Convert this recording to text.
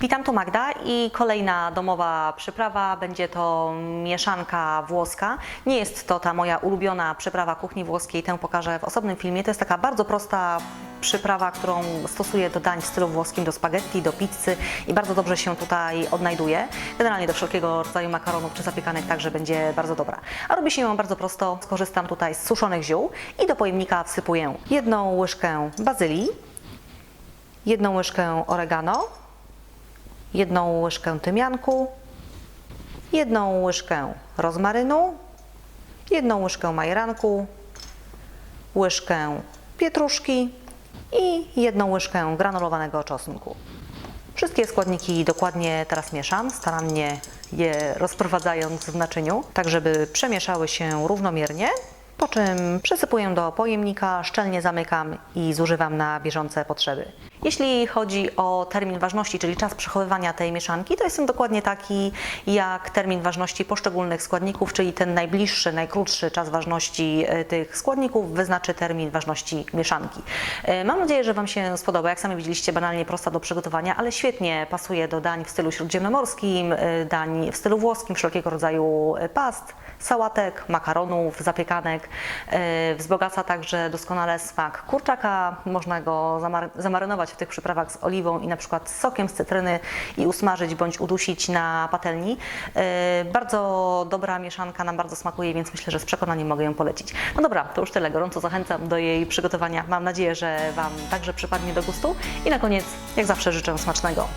Witam, tu Magda i kolejna domowa przyprawa będzie to mieszanka włoska. Nie jest to ta moja ulubiona przyprawa kuchni włoskiej, tę pokażę w osobnym filmie. To jest taka bardzo prosta przyprawa, którą stosuję do dań w stylu włoskim, do spaghetti, do pizzy i bardzo dobrze się tutaj odnajduje. Generalnie do wszelkiego rodzaju makaronów czy zapiekanek także będzie bardzo dobra. A robi się ją bardzo prosto. Skorzystam tutaj z suszonych ziół i do pojemnika wsypuję jedną łyżkę bazylii, jedną łyżkę oregano, jedną łyżkę tymianku, jedną łyżkę rozmarynu, jedną łyżkę majeranku, łyżkę pietruszki i jedną łyżkę granulowanego czosnku. Wszystkie składniki dokładnie teraz mieszam, starannie je rozprowadzając w naczyniu, tak żeby przemieszały się równomiernie. Po czym przesypuję do pojemnika, szczelnie zamykam i zużywam na bieżące potrzeby. Jeśli chodzi o termin ważności, czyli czas przechowywania tej mieszanki, to jest on dokładnie taki jak termin ważności poszczególnych składników, czyli ten najbliższy, najkrótszy czas ważności e, tych składników wyznaczy termin ważności mieszanki. E, Mam nadzieję, że Wam się spodoba. Jak sami widzieliście, banalnie prosta do przygotowania, ale świetnie pasuje do dań w stylu śródziemnomorskim, e, dań w stylu włoskim, wszelkiego rodzaju past, sałatek, makaronów, zapiekanek. E, Wzbogaca także doskonale smak kurczaka. Można go zamar- zamarynować w tych przyprawach z oliwą i na przykład sokiem z cytryny i usmażyć bądź udusić na patelni. E, Bardzo dobra mieszanka, nam bardzo smakuje, więc myślę, że z przekonaniem mogę ją polecić. No dobra, to już tyle. Gorąco zachęcam do jej przygotowania. Mam nadzieję, że Wam także przypadnie do gustu. I na koniec, jak zawsze, życzę smacznego.